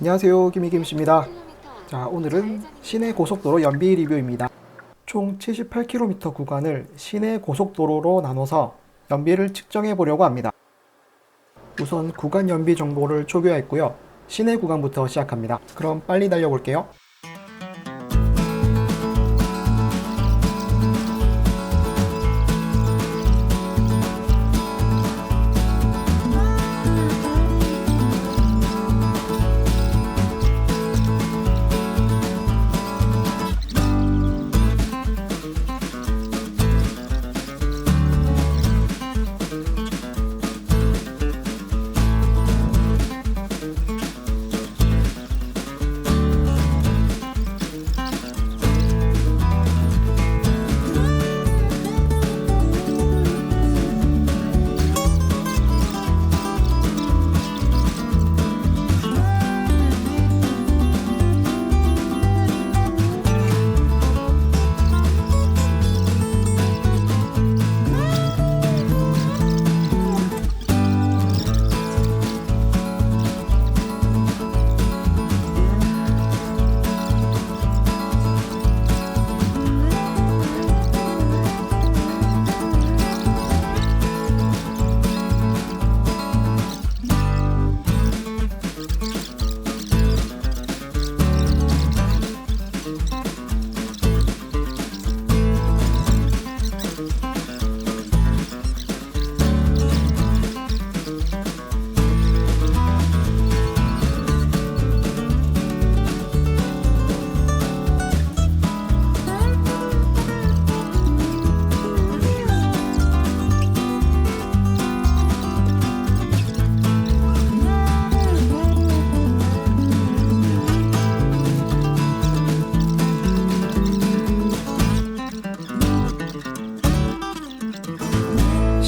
안녕하세요. 김희김씨입니다. 자 오늘은 시내 고속도로 연비 리뷰입니다. 총 78km 구간을 시내 고속도로로 나눠서 연비를 측정해 보려고 합니다. 우선 구간 연비 정보를 초기화했고요. 시내 구간부터 시작합니다. 그럼 빨리 달려볼게요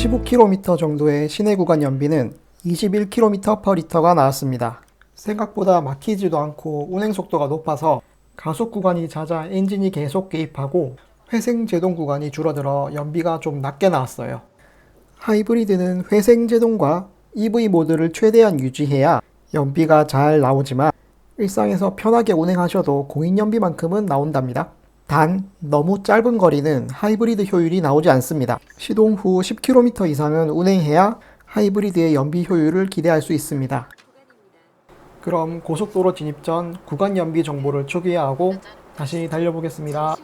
(15km) 정도의 시내 구간 연비는 21km/L가 나왔습니다. 생각보다 막히지도 않고 운행 속도가 높아서 가속 구간이 잦아 엔진이 계속 개입하고 회생 제동 구간이 줄어들어 연비가 좀 낮게 나왔어요. 하이브리드는 회생 제동과 EV 모드를 최대한 유지해야 연비가 잘 나오지만 일상에서 편하게 운행하셔도 공인 연비만큼은 나온답니다. 단 너무 짧은 거리는 하이브리드 효율이 나오지 않습니다. 시동 후 10km 이상은 운행해야 하이브리드의 연비 효율을 기대할 수 있습니다. 그럼 고속도로 진입 전 구간 연비 정보를 초기화하고 다시 달려보겠습니다.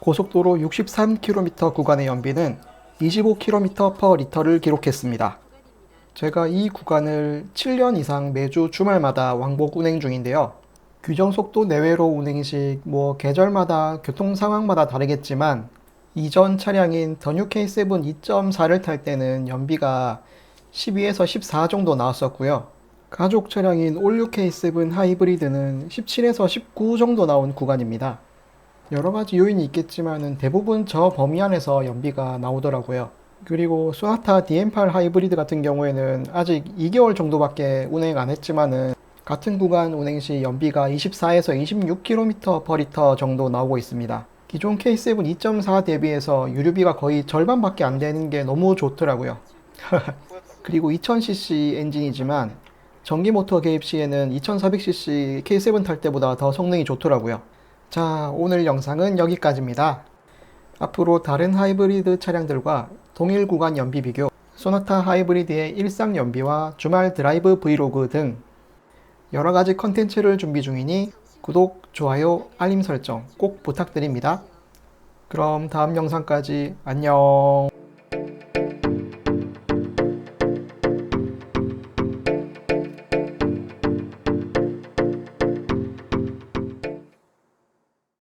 고속도로 63km 구간의 연비는 25km/L를 기록했습니다. 제가 이 구간을 7년 이상 매주 주말마다 왕복 운행 중인데요. 규정 속도 내외로 운행 시뭐 계절마다 교통 상황마다 다르겠지만 이전 차량인 더 뉴 K7 2.4를 탈 때는 연비가 12에서 14 정도 나왔었고요. 가족 차량인 올류 K7 하이브리드는 17에서 19 정도 나온 구간입니다. 여러 가지 요인이 있겠지만은 대부분 저 범위 안에서 연비가 나오더라고요. 그리고 소나타 DM8 하이브리드 같은 경우에는 아직 2개월 정도밖에 운행 안 했지만은 같은 구간 운행 시 연비가 24에서 26km per 리터 정도 나오고 있습니다. 기존 K7 2.4 대비해서 유류비가 거의 절반밖에 안 되는 게 너무 좋더라고요. 그리고 2000cc 엔진이지만 전기 모터 개입 시에는 2400cc K7 탈 때보다 더 성능이 좋더라고요. 자, 오늘 영상은 여기까지입니다. 앞으로 다른 하이브리드 차량들과 동일 구간 연비 비교, 소나타 하이브리드의 일상 연비와 주말 드라이브 브이로그 등 여러 가지 컨텐츠를 준비 중이니 구독, 좋아요, 알림 설정 꼭 부탁드립니다. 그럼 다음 영상까지 안녕.